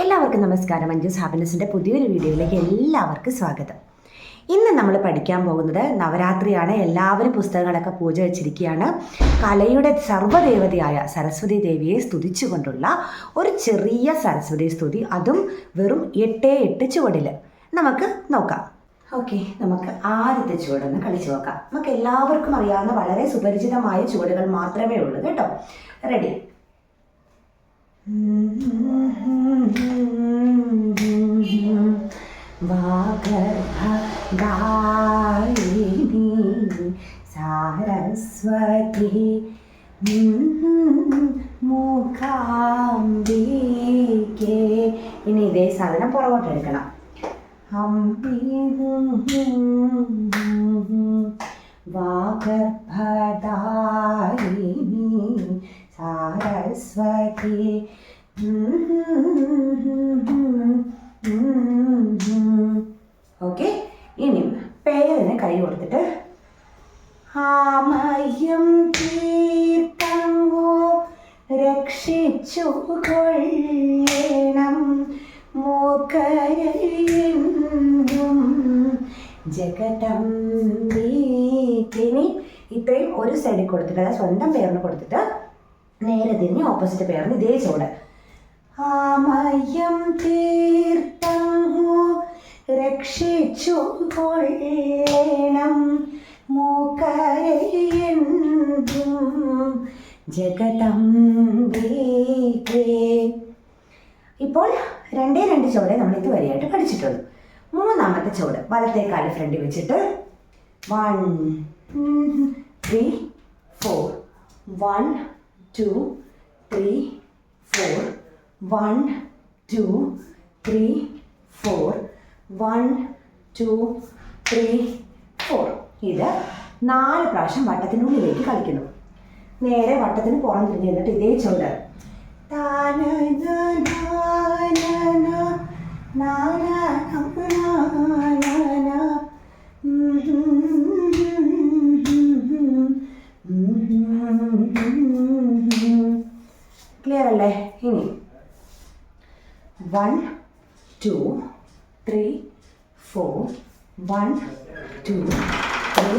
എല്ലാവർക്കും നമസ്കാരം. മഞ്ജുസ് ഹാപ്പിനെസിന്റെ പുതിയൊരു വീഡിയോയിലേക്ക് എല്ലാവർക്കും സ്വാഗതം. ഇന്ന് നമ്മൾ പഠിക്കാൻ പോകുന്നത് നവരാത്രിയാണ്. എല്ലാവരും പുസ്തകങ്ങളൊക്കെ പൂജ വെച്ചിരിക്കുകയാണ്. കലയുടെ സർവദേവതയായ സരസ്വതി ദേവിയെ സ്തുതിച്ചുകൊണ്ടുള്ള ഒരു ചെറിയ സരസ്വതി സ്തുതി. അതും വെറും എട്ടേ എട്ട് ചുവടിൽ നമുക്ക് നോക്കാം. ഓക്കെ നമുക്ക് ആദ്യത്തെ ചുവടൊന്ന് കളിച്ചു നോക്കാം. നമുക്ക് എല്ലാവർക്കും അറിയാവുന്ന വളരെ സുപരിചിതമായ ചുവടുകൾ മാത്രമേ ഉള്ളൂ കേട്ടോ. റെഡി വാഗർഭദായിനി സാരസ്വതി മൂകാംബികേ ഇനി ഇതേ സാധനം പുറകോട്ട് എടുക്കണം. അമ്പി വാഗർഭദായിനി കൊടുത്തിട്ട് ആമയം തീർത്തങ്ങോ രക്ഷിച്ചു കൊള്ളണം. മൂക്കരയും ജഗതംബിക്കിനി ഇത്രയും ഒരു സൈഡിൽ കൊടുത്തിട്ട് അതായത് സ്വന്തം പേരിന് കൊടുത്തിട്ട് നേരെ തിരിഞ്ഞ് ഓപ്പോസിറ്റ് പേരിന് ഇതേ ചൂട് ആമയം തീർത്തങ്ങു രക്ഷിച്ചു കൊള്ളേണം. മൂക്കരയെന്തും ജഗതംബികേ ഇപ്പോൾ രണ്ടേ രണ്ട് ചുവടെ നമ്മൾ ഇതുവരെയായിട്ട് പഠിച്ചിട്ടുള്ളൂ. മൂന്നാമത്തെ ചുവട് വലത്തെ കാൽ ഫ്രണ്ടിൽ വെച്ചിട്ട് one three four one two three four one two three four one two three four ഇത് നാല് പ്രാവശ്യം വട്ടത്തിനുള്ളിലേക്ക് കളിക്കുന്നു. നേരെ വട്ടത്തിന് പുറം തിരിഞ്ഞ് എന്നിട്ട് ഇതേ ചുണ്ട് ക്ലിയർ അല്ലേ? ഇനി. One two three four one two three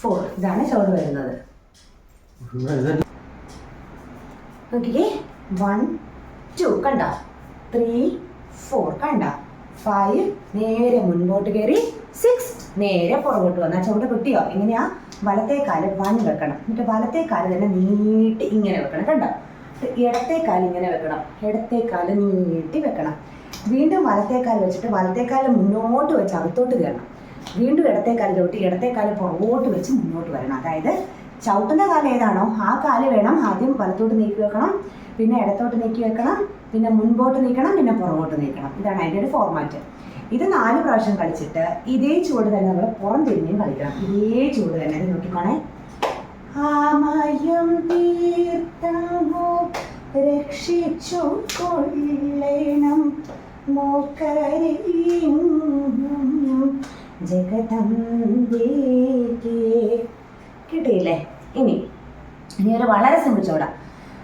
four ഇതാണ് ചോറ് വരുന്നത്. നോക്കിക്കേ. വൺ ടു കണ്ട? ത്രീ ഫോർ കണ്ട? ഫൈവ് നേരെ മുൻപോട്ട് കയറി സിക്സ് നേരെ പുറകോട്ട് വന്നാൽ ചുവട് കിട്ടിയോ എങ്ങനെയാ വലത്തെ കാൽ വൺ വെക്കണം. എന്നിട്ട് വലത്തെ കാൽ തന്നെ നീട്ടി ഇങ്ങനെ വെക്കണം. കണ്ടോ? ഇടത്തെ കാൽ ഇങ്ങനെ വെക്കണം. ഇടത്തെ കാൽ നീട്ടി വെക്കണം. വീണ്ടും വലത്തേക്കാൽ വെച്ചിട്ട് വലത്തെ കാൽ മുന്നോട്ട് വെച്ച് അകത്തോട്ട് കയറണം. വീണ്ടും ഇടത്തേക്കാലിലോട്ട് ഇടത്തേക്കാൽ പുറകോട്ട് വെച്ച് മുന്നോട്ട് വരണം. അതായത് ചവിട്ടുന്ന കാലം ഏതാണോ ആ കാൽ വേണം ആദ്യം വലത്തോട്ട് നീക്കി വെക്കണം പിന്നെ ഇടത്തോട്ട് നീക്കി വെക്കണം പിന്നെ മുൻപോട്ട് നീക്കണം പിന്നെ പുറകോട്ട് നീക്കണം. ഇതാണ് അതിന്റെ ഒരു ഫോർമാറ്റ് ഇത് നാല് പ്രാവശ്യം കളിച്ചിട്ട് ഇതേ ചൂട് തന്നെ നമ്മൾ പുറം തിരിഞ്ഞും കളിക്കണം. ഇതേ ചൂട് തന്നെ. ഇത് നോക്കിക്കോണേ. ആമയം തീർത്തങ്ങോ രക്ഷിച്ചു കൊള്ളണം. കിട്ടിയില്ലേ? ഇനി ഇനി ഒരു വളരെ സിമ്പിൾ ചോട.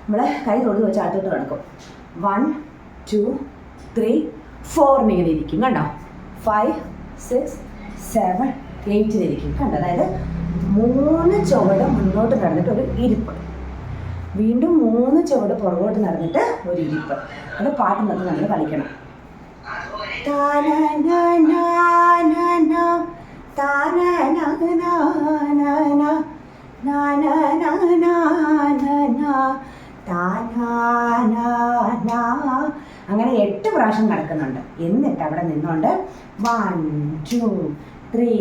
നമ്മൾ കൈ തൊടുത്ത് വെച്ച് അടുത്തോട്ട് കിടക്കും. വൺ ടു ത്രീ ഫോറിന് ഇങ്ങനെ ഇരിക്കും കണ്ടോ? ഫൈവ് സിക്സ് സെവൻ എയ്റ്റിനിരിക്കും കണ്ടോ? അതായത് മൂന്ന് ചുവട് മുന്നോട്ട് നടന്നിട്ട് ഒരു ഇരിപ്പ്. വീണ്ടും മൂന്ന് ചുവട് പുറകോട്ട് നടന്നിട്ട് ഒരു ഇരിപ്പ്. അത് പാട്ട് നിർത്തി നമ്മൾ കളിക്കണം. അങ്ങനെ എട്ട് പ്രാവശ്യം നടക്കുന്നുണ്ട് എന്നിട്ട് അവിടെ നിന്നുകൊണ്ട് one two three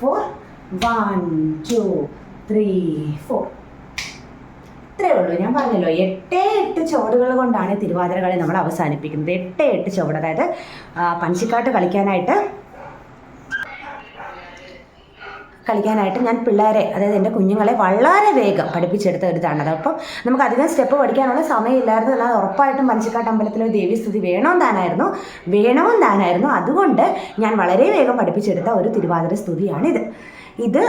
four one two three four ഉള്ളൂ ഞാൻ പറഞ്ഞല്ലോ എട്ടേ എട്ട് ചുവടുകൾ കൊണ്ടാണ് തിരുവാതിര കളി നമ്മൾ അവസാനിപ്പിക്കുന്നത്. എട്ടേ എട്ട് ചുവട് അതായത് പഞ്ചിക്കാട്ട് കളിക്കാനായിട്ട് കളിക്കാനായിട്ട് ഞാൻ പിള്ളേരെ അതായത് എന്റെ കുഞ്ഞുങ്ങളെ വളരെ വേഗം പഠിപ്പിച്ചെടുത്ത ഒരു ഇതാണ് അത് അപ്പം നമുക്ക് അധികം സ്റ്റെപ്പ് പഠിക്കാനുള്ള സമയമില്ലായിരുന്നു. എന്നാൽ ഉറപ്പായിട്ടും പഞ്ചിക്കാട്ട് അമ്പലത്തിലെ ദേവീസ്തുതി വേണമെന്ന് താനായിരുന്നു. വേണമെന്ന് താനായിരുന്നു. അതുകൊണ്ട് ഞാൻ വളരെ വേഗം പഠിപ്പിച്ചെടുത്ത ഒരു തിരുവാതിര സ്തുതിയാണിത്. ഇത്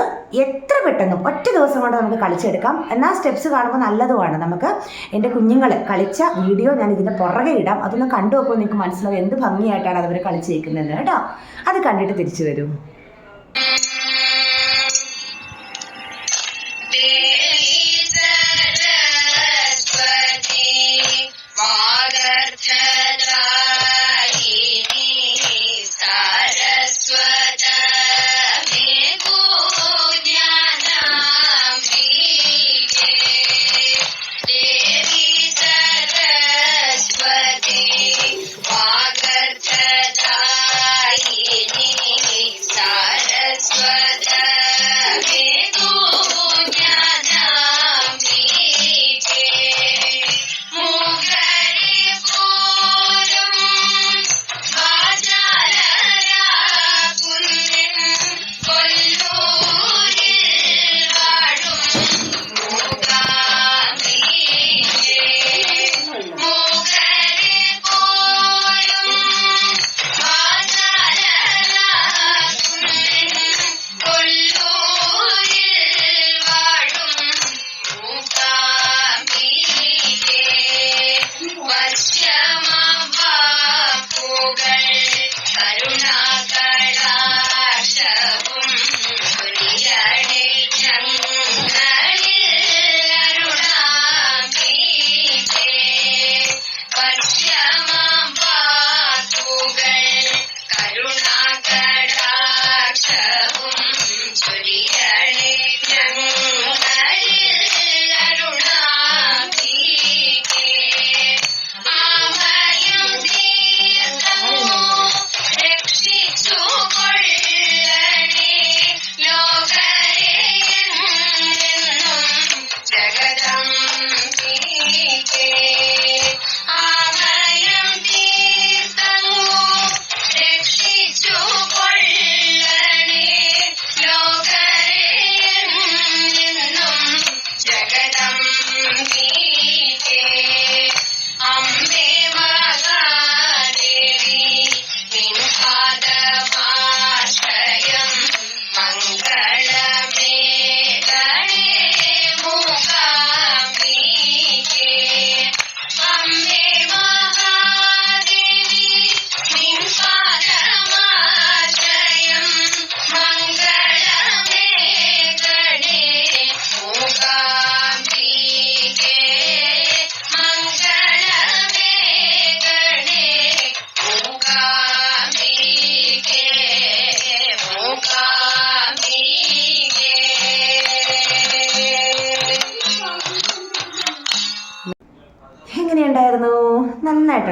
എത്ര പെട്ടെന്ന് ഒറ്റ ദിവസം കൊണ്ട് നമുക്ക് കളിച്ചെടുക്കാം. എന്നാൽ സ്റ്റെപ്സ് കാണുമ്പോൾ നല്ലതുമാണ്. നമുക്ക് എന്റെ കുഞ്ഞുങ്ങൾ കളിച്ച വീഡിയോ ഞാൻ ഇതിന്റെ പുറകെ ഇടാം. അതൊന്ന് കണ്ടു നോക്കുമ്പോൾ നിങ്ങൾക്ക് മനസ്സിലാവും എന്ത് ഭംഗിയായിട്ടാണ് അവർ കളിച്ചേക്കുന്നത് കേട്ടോ. അത് കണ്ടിട്ട് തിരിച്ചു വരും. Frankie.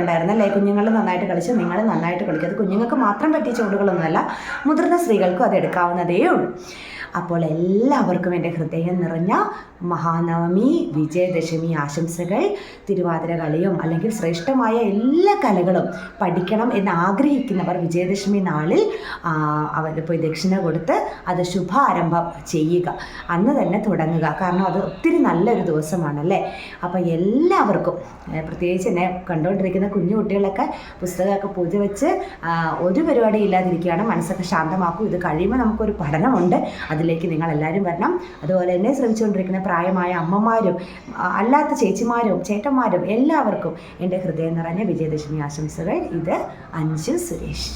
നന്നായിട്ടുണ്ടായിരുന്നു അല്ലേ? കുഞ്ഞുങ്ങൾ നന്നായിട്ട് കളിച്ച് നിങ്ങൾ നന്നായിട്ട് കളിക്കും. അത് കുഞ്ഞുങ്ങൾക്ക് മാത്രം പറ്റിയ ചൂടുകളൊന്നുമല്ല മുതിർന്ന സ്ത്രീകൾക്കും അത് എടുക്കാവുന്നതേ ഉള്ളൂ. അപ്പോൾ എല്ലാവർക്കും എന്റെ ഹൃദയം നിറഞ്ഞ മഹാനവമി വിജയദശമി ആശംസകൾ തിരുവാതിര കളിയും അല്ലെങ്കിൽ ശ്രേഷ്ഠമായ എല്ലാ കലകളും പഠിക്കണം എന്ന് ആഗ്രഹിക്കുന്നവർ വിജയദശമി നാളിൽ അവർ പോയി ദക്ഷിണ കൊടുത്ത് അത് ശുഭാരംഭം ചെയ്യുക. അന്ന് തന്നെ തുടങ്ങുക. കാരണം അത് ഒത്തിരി നല്ലൊരു ദിവസമാണല്ലേ? അപ്പോൾ എല്ലാവർക്കും പ്രത്യേകിച്ച് എന്നെ കണ്ടുകൊണ്ടിരിക്കുന്ന കുഞ്ഞു കുട്ടികളൊക്കെ പുസ്തകമൊക്കെ പൂജ വെച്ച് ഒരു പരിപാടി ഇല്ലാതിരിക്കുകയാണ് മനസ്സൊക്കെ ശാന്തമാക്കും. ഇത് കഴിയുമ്പോൾ നമുക്കൊരു പഠനമുണ്ട്. അതിലേക്ക് നിങ്ങൾ എല്ലാവരും വരണം. അതുപോലെ തന്നെ ശ്രമിച്ചുകൊണ്ടിരിക്കുന്ന പ്രായമായ അമ്മമാരും അല്ലാത്ത ചേച്ചിമാരും ചേട്ടന്മാരും എല്ലാവർക്കും എന്റെ ഹൃദയം നിറഞ്ഞ വിജയദശമി ആശംസകൾ. ഇത് അഞ്ചു സുരേഷ്.